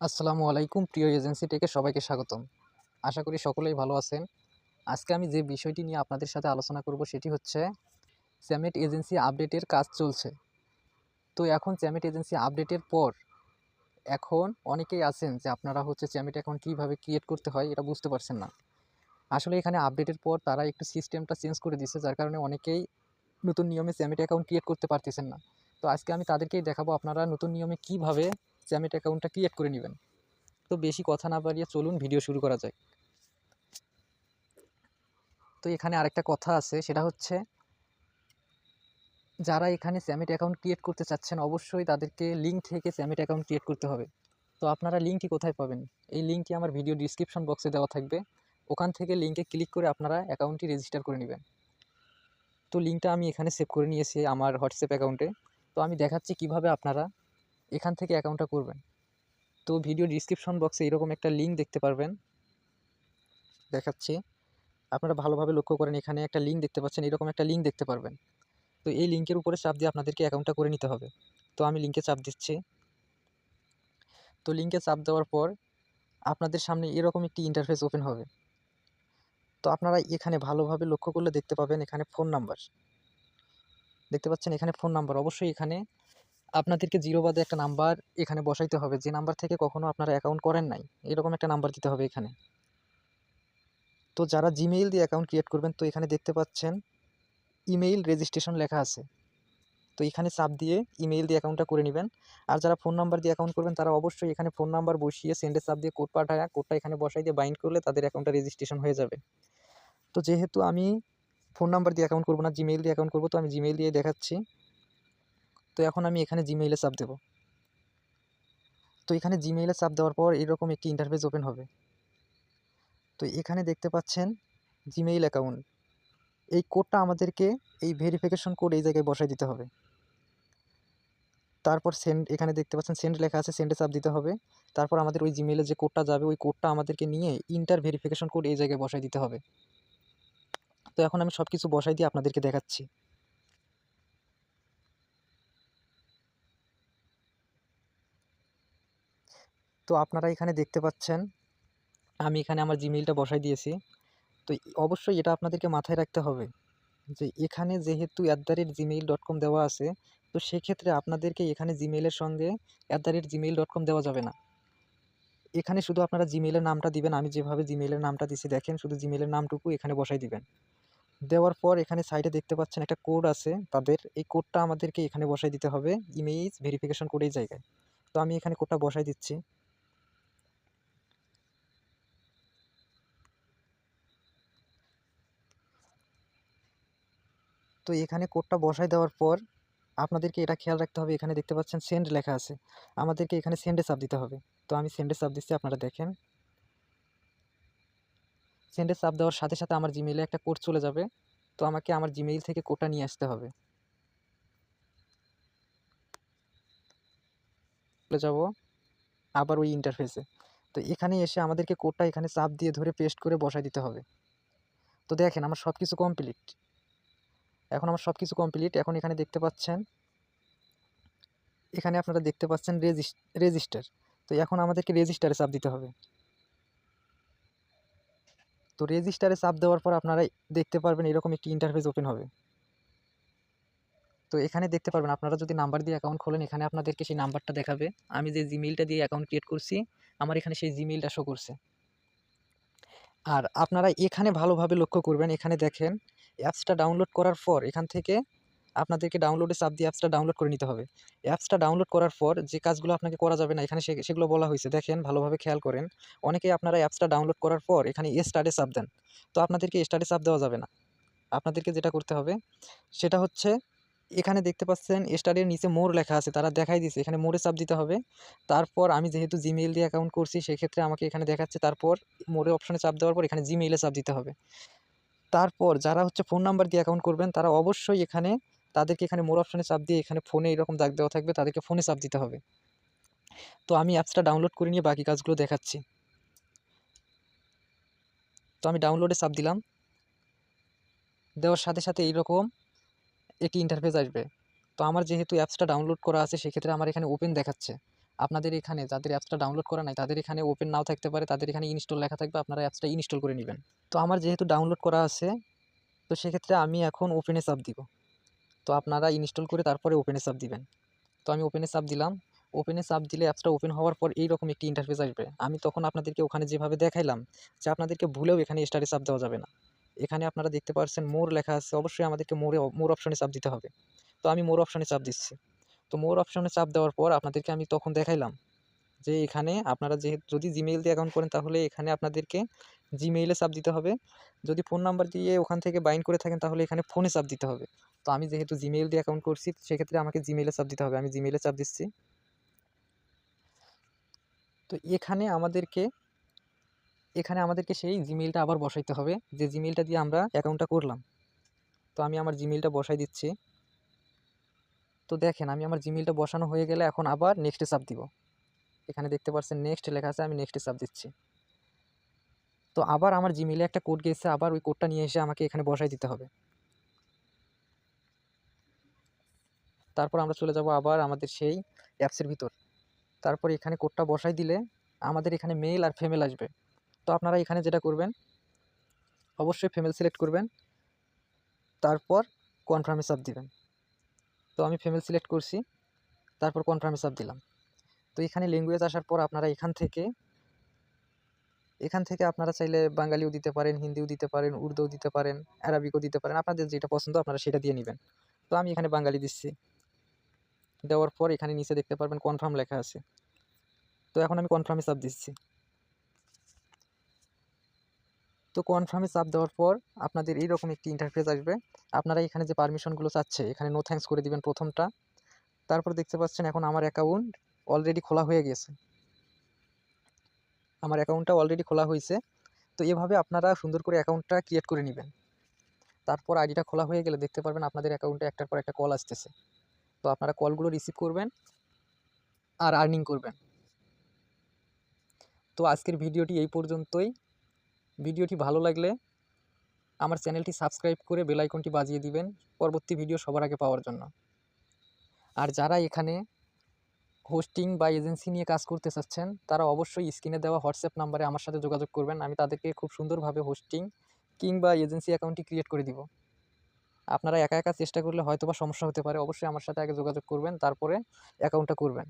আসসালামু আলাইকুম, প্রিয় এজেন্সি থেকে সবাইকে স্বাগতম। আশা করি সকলেই ভালো আছেন। আজকে আমি যে বিষয়টি নিয়ে আপনাদের সাথে আলোচনা করব সেটি হচ্ছে স্যামেট এজেন্সি আপডেটের কাজ চলছে। তো এখন স্যামেট এজেন্সি আপডেটের পর এখন অনেকেই আছেন যে আপনারা হচ্ছে স্যামেট অ্যাকাউন্ট কীভাবে ক্রিয়েট করতে হয় এটা বুঝতে পারছেন না। আসলে এখানে আপডেটের পর তারা একটু সিস্টেমটা চেঞ্জ করে দিচ্ছে যার কারণে অনেকেই নতুন নিয়মে স্যামেট অ্যাকাউন্ট ক্রিয়েট করতে পারতেছেন না। তো আজকে আমি তাদেরকেই দেখাবো আপনারা নতুন নিয়মে কীভাবে স্যামেট অ্যাকাউন্টটা ক্রিয়েট করে নেবেন। তো বেশি কথা না বাড়িয়ে চলুন ভিডিও শুরু করা যায় তো এখানে আরেকটা কথা আছে, সেটা হচ্ছে, যারা এখানে স্যামিট অ্যাকাউন্ট ক্রিয়েট করতে চাচ্ছেন, অবশ্যই তাদেরকে লিঙ্ক থেকে স্যামিট অ্যাকাউন্ট ক্রিয়েট করতে হবে। তো আপনারা লিঙ্কটি কোথায় পাবেন? এই লিঙ্কটি আমার ভিডিও ডিসক্রিপশন বক্সে দেওয়া থাকবে। ওখান থেকে লিঙ্কে ক্লিক করে আপনারা অ্যাকাউন্টটি রেজিস্টার করে নেবেন। তো লিঙ্কটা আমি এখানে সেভ করে নিয়েছি আমার হোয়াটসঅ্যাপ অ্যাকাউন্টে তো আমি দেখাচ্ছি কীভাবে আপনারা এখান থেকে অ্যাকাউন্টটা করবেন। তো ভিডিও ডিসক্রিপশন বক্সে এরকম একটা লিঙ্ক দেখতে পারবেন। দেখাচ্ছি। আপনারা ভালোভাবে লক্ষ্য করেন, এখানে একটা লিঙ্ক দেখতে পাচ্ছেন, এরকম একটা লিঙ্ক দেখতে পারবেন। তো এই লিঙ্কের উপরে চাপ দিয়ে আপনাদেরকে অ্যাকাউন্টটা করে নিতে হবে। তো আমি লিঙ্কে চাপ দিচ্ছি। তো লিঙ্কে চাপ দেওয়ার পর আপনাদের সামনে এরকম একটি ইন্টারফেস ওপেন হবে। তো আপনারা এখানে ভালোভাবে লক্ষ্য করলে দেখতে পাবেন এখানে ফোন নাম্বার দেখতে পাচ্ছেন এখানে ফোন নাম্বার অবশ্যই এখানে আপনাদেরকে জিরো বাদে একটা নাম্বার এখানে বসাইতে হবে। যে নাম্বার থেকে কখনো আপনারা অ্যাকাউন্ট করেন নাই, এরকম একটা নাম্বার দিতে হবে এখানে। তো যারা জিমেইল দিয়ে অ্যাকাউন্ট ক্রিয়েট করবেন, তো এখানে দেখতে পাচ্ছেন ইমেইল রেজিস্ট্রেশন লেখা আছে। তো এখানে চাপ দিয়ে ইমেইল দিয়ে অ্যাকাউন্টটা করে নেবেন। আর যারা ফোন নাম্বার দিয়ে অ্যাকাউন্ট করবেন, তারা অবশ্যই এখানে ফোন নাম্বার বসিয়ে সেন্ডে চাপ দিয়ে কোড পাঠায় কোডটা এখানে বসাই দিয়ে বাইন্ড করলে তাদের অ্যাকাউন্টটা রেজিস্ট্রেশন হয়ে যাবে। তো যেহেতু আমি ফোন নাম্বার দিয়ে অ্যাকাউন্ট করব না জিমেইল দিয়ে অ্যাকাউন্ট করব, তো আমি জিমেইল দিয়ে দেখাচ্ছি। তো এখন আমি এখানে জিমেইলে চাপ দেব। তো এখানে জিমেইলে চাপ দেওয়ার পর এরকম একটি ইন্টারফেস ওপেন হবে। তো এখানে দেখতে পাচ্ছেন জিমেইল অ্যাকাউন্ট এই কোডটা আমাদেরকে এই ভেরিফিকেশন কোড এই জায়গায় বসাই দিতে হবে। তারপর সেন্ড এখানে দেখতে পাচ্ছেন সেন্ড লেখা আছে সেন্ডে চাপ দিতে হবে। তারপর আমাদের ওই জিমেইলে যে কোডটা যাবে, ওই কোডটা আমাদেরকে নিয়ে ইন্টার ভেরিফিকেশন কোড এই জায়গায় বসাই দিতে হবে। তো এখন আমি সব কিছু বসাই দিয়ে আপনাদেরকে দেখাচ্ছি। তো আপনারা এখানে দেখতে পাচ্ছেন, আমি এখানে আমার জিমেইলটা বসাই দিয়েছি। তো অবশ্যই এটা আপনাদেরকে মাথায় রাখতে হবে যে এখানে যেহেতু at the rate Gmail dot com দেওয়া আছে, তো সেক্ষেত্রে আপনাদেরকে এখানে জিমেইলের সঙ্গে at the rate Gmail dot com দেওয়া যাবে না। এখানে শুধু আপনারা জিমেইলের নামটা দিবেন, আমি যেভাবে জিমেইলের নামটা দিছি দেখেন, শুধু জিমেইলের নামটুকু এখানে বসাই দিবেন। দেওয়ার পর এখানে সাইডে দেখতে পাচ্ছেন একটা কোড আছে, তাদের এই কোডটা আমাদেরকে এখানে বসাই দিতে হবে ইমেজ ভেরিফিকেশন কোড এই জায়গায়। তো আমি এখানে কোডটা বসাই দিচ্ছি। তো এখানে কোডটা বসাই দেওয়ার পর আপনাদেরকে এটা খেয়াল রাখতে হবে। এখানে দেখতে পাচ্ছেন সেন্ড লেখা আছে। আমাদেরকে এখানে সেন্ডে চাপ দিতে হবে। তো আমি সেন্ডে চাপ দিচ্ছি, আপনারা দেখেন। সেন্ডে চাপ দেওয়ার সাথে সাথে আমার জিমেইলে একটা কোড চলে যাবে। তো আমাকে আমার জিমেইল থেকে কোডটা নিয়ে আসতে হবে। চলে যাব আবার ওই ইন্টারফেসে তো এখানে এসে আমাদেরকে কোডটা এখানে চাপ দিয়ে ধরে পেস্ট করে বসাই দিতে হবে। তো দেখেন, আমার সব কিছু কমপ্লিট এখন আমার সব কিছু কমপ্লিট এখন এখানে দেখতে পাচ্ছেন। এখানে আপনারা দেখতে পাচ্ছেন রেজিস্ট রেজিস্টার তো এখন আমাদেরকে রেজিস্টারে চাপ দিতে হবে। তো রেজিস্টারে চাপ দেওয়ার পর আপনারা দেখতে পারবেন এরকম একটি ইন্টারফেস ওপেন হবে। তো এখানে দেখতে পারবেন, আপনারা যদি নাম্বার দিয়ে অ্যাকাউন্ট খোলেন, এখানে আপনাদেরকে সেই নাম্বারটা দেখাবে। আমি যে জিমেলটা দিয়ে অ্যাকাউন্ট ক্রিয়েট করছি, আমার এখানে সেই জিমেলটা শো করছে। আর আপনারা এখানে ভালোভাবে লক্ষ্য করবেন, এখানে দেখেন অ্যাপসটা ডাউনলোড করার পর এখান থেকে আপনাদেরকে ডাউনলোডে চাপ দিয়ে অ্যাপসটা ডাউনলোড করে নিতে হবে। অ্যাপসটা ডাউনলোড করার পর যে কাজগুলো আপনাকে করা যাবে না, এখানে সেগুলো বলা হয়েছে। দেখেন, ভালোভাবে খেয়াল করেন। অনেকেই আপনারা অ্যাপসটা ডাউনলোড করার পর এখানে স্টার্টে চাপ দেন। তো আপনাদেরকে স্টার্টে চাপ দেওয়া যাবে না। আপনাদেরকে যেটা করতে হবে, সেটা হচ্ছে এখানে দেখতে পাচ্ছেন স্টারের নিচে মোর লেখা আছে, তারা দেখাই দিছে। এখানে মোড়ে চাপ দিতে হবে। তারপর আমি যেহেতু জিমেইল দিয়ে অ্যাকাউন্ট করছি, সেক্ষেত্রে আমাকে এখানে দেখাচ্ছে। তারপর মোড়ে অপশনে চাপ দেওয়ার পর এখানে জিমেইলে চাপ দিতে হবে। তারপর যারা হচ্ছে ফোন নাম্বার দিয়ে অ্যাকাউন্ট করবেন, তারা অবশ্যই এখানে তাদেরকে এখানে মোর অপশানে চাপ দিয়ে এখানে ফোনে এরকম দাগ দেওয়া থাকবে, তাদেরকে ফোনে চাপ দিতে হবে। তো আমি অ্যাপসটা ডাউনলোড করে নিয়ে বাকি কাজগুলো দেখাচ্ছি। তো আমি ডাউনলোডে চাপ দিলাম। দেওয়ার সাথে সাথে এইরকম একটি ইন্টারফেস আসবে। তো আমার যেহেতু অ্যাপসটা ডাউনলোড করা আছে, সেক্ষেত্রে আমার এখানে ওপেন দেখাচ্ছে। আপনাদের এখানে যাদের অ্যাপসটা ডাউনলোড করা নাই, তাদের এখানে ওপেন নাও থাকতে পারে, তাদের এখানে ইনস্টল লেখা থাকবে, আপনারা অ্যাপসটা ইনস্টল করে নেবেন। তো আমার যেহেতু ডাউনলোড করা আছে, তো সেক্ষেত্রে আমি এখন ওপেনে চাপ দিব। তো আপনারা ইনস্টল করে তারপরে ওপেনে চাপ দিবেন। তো আমি ওপেনে চাপ দিলাম। ওপেনে চাপ দিলে অ্যাপসটা ওপেন হওয়ার পর এইরকম একটি ইন্টারফেস আসবে। আমি তখন আপনাদেরকে ওখানে যেভাবে দেখাইলাম, যে আপনাদেরকে ভুলেও এখানে স্টারে চাপ দেওয়া যাবে না। এখানে আপনারা দেখতে পাচ্ছেন মোর লেখা আছে, অবশ্যই আমাদেরকে মোরে, মোর অপশনে চাপ দিতে হবে। তো আমি মোর অপশনে চাপ দিচ্ছি। তো মোর অপশনে চাপ দেওয়ার পর আপনাদেরকে আমি তখন দেখাইলাম যে এখানে আপনারা যে যদি জিমেইল দিয়ে অ্যাকাউন্ট করেন তাহলে এখানে আপনাদেরকে জিমেইলে চাপ দিতে হবে। যদি ফোন নাম্বার দিয়ে ওখান থেকে বাইন্ড করে থাকেন তাহলে এখানে ফোনে চাপ দিতে হবে। তো আমি যেহেতু জিমেইল দিয়ে অ্যাকাউন্ট করছি, সেক্ষেত্রে আমাকে জিমেইলে চাপ দিতে হবে। আমি জিমেইলে চাপ দিচ্ছি। তো এখানে আমাদেরকে এখানে আমাদেরকে সেই জিমেইলটা আবার বসাইতে হবে, যে জিমেইলটা দিয়ে আমরা অ্যাকাউন্টটা করলাম। তো আমি আমার জিমেইলটা বসাই দিচ্ছি। তো দেখেন আমি আমার জিমেইলটা বসানো হয়ে গেলে এখন আবার নেক্সটে চাপ দিব। এখানে দেখতে পাচ্ছেন নেক্সট লেখা আছে, আমি নেক্সটে চাপ দিচ্ছি। তো আবার আমার জিমেইলে একটা কোড গেছে, আবার ওই কোডটা নিয়ে এসে আমাকে এখানে বসাই দিতে হবে। তারপর আমরা চলে যাব আবার আমাদের সেই অ্যাপসের ভিতর। তারপর এখানে কোডটা বসাই দিলে আমাদের এখানে মেল আর ফিমেল আসবে। তো আপনারা এখানে যেটা করবেন, অবশ্যই ফিমেল সিলেক্ট করবেন। তারপর কনফার্মে চাপ দিবেন। তো আমি ফিমেল সিলেক্ট করছি, তারপর কনফার্মে চাপ দিলাম। তো এখানে ল্যাঙ্গুয়েজ আসার পর আপনারা এখান থেকে এখান থেকে আপনারা চাইলে বাঙালিও দিতে পারেন, হিন্দিও দিতে পারেন, উর্দুও দিতে পারেন অ্যারাবিকও দিতে পারেন, আপনাদের যেটা পছন্দ আপনারা সেটা দিয়ে নেবেন। তো আমি এখানে বাঙালি দিচ্ছি। দেওয়ার পর এখানে নিচে দেখতে পারবেন কনফার্ম লেখা আছে। তো এখন আমি কনফার্মে চাপ দিচ্ছি। তো কনফার্মে চাপ দেওয়ার পর আপনাদের এইরকম একটি ইন্টারফেস আসবে। আপনারা এখানে যে পারমিশনগুলো চাচ্ছে, এখানে নো থ্যাঙ্কস করে দিবেন প্রথমটা। তারপর দেখতে পাচ্ছেন এখন আমার অ্যাকাউন্ট অলরেডি খোলা হয়ে গেছে। আমার অ্যাকাউন্টটা অলরেডি খোলা হয়েছে। তো এভাবে আপনারা সুন্দর করে অ্যাকাউন্টটা ক্রিয়েট করে নেবেন। তারপর আইডিটা খোলা হয়ে গেলে দেখতে পারবেন আপনাদের অ্যাকাউন্টে একটার পর একটা কল আসতেছে। তো আপনারা কলগুলো রিসিভ করবেন আর আর্নিং করবেন। তো আজকের ভিডিওটি এই পর্যন্তই। ভিডিওটি ভালো লাগলে আমার চ্যানেলটি সাবস্ক্রাইব করে বেল আইকনটি বাজিয়ে দিবেন পরবর্তী ভিডিও সবার আগে পাওয়ার জন্য। আর যারা এখানে হোস্টিং বা এজেন্সি নিয়ে কাজ করতে চাচ্ছেন, তারা অবশ্যই স্ক্রিনে দেওয়া হোয়াটসঅ্যাপ নাম্বারে আমার সাথে যোগাযোগ করবেন। আমি তাদেরকে খুব সুন্দরভাবে হোস্টিং কিংবা এজেন্সি অ্যাকাউন্টটি ক্রিয়েট করে দিব। আপনারা একা একা চেষ্টা করলে হয়তো বা সমস্যা হতে পারে। অবশ্যই আমার সাথে আগে যোগাযোগ করবেন, তারপরে অ্যাকাউন্টটা করবেন।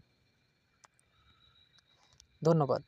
ধন্যবাদ।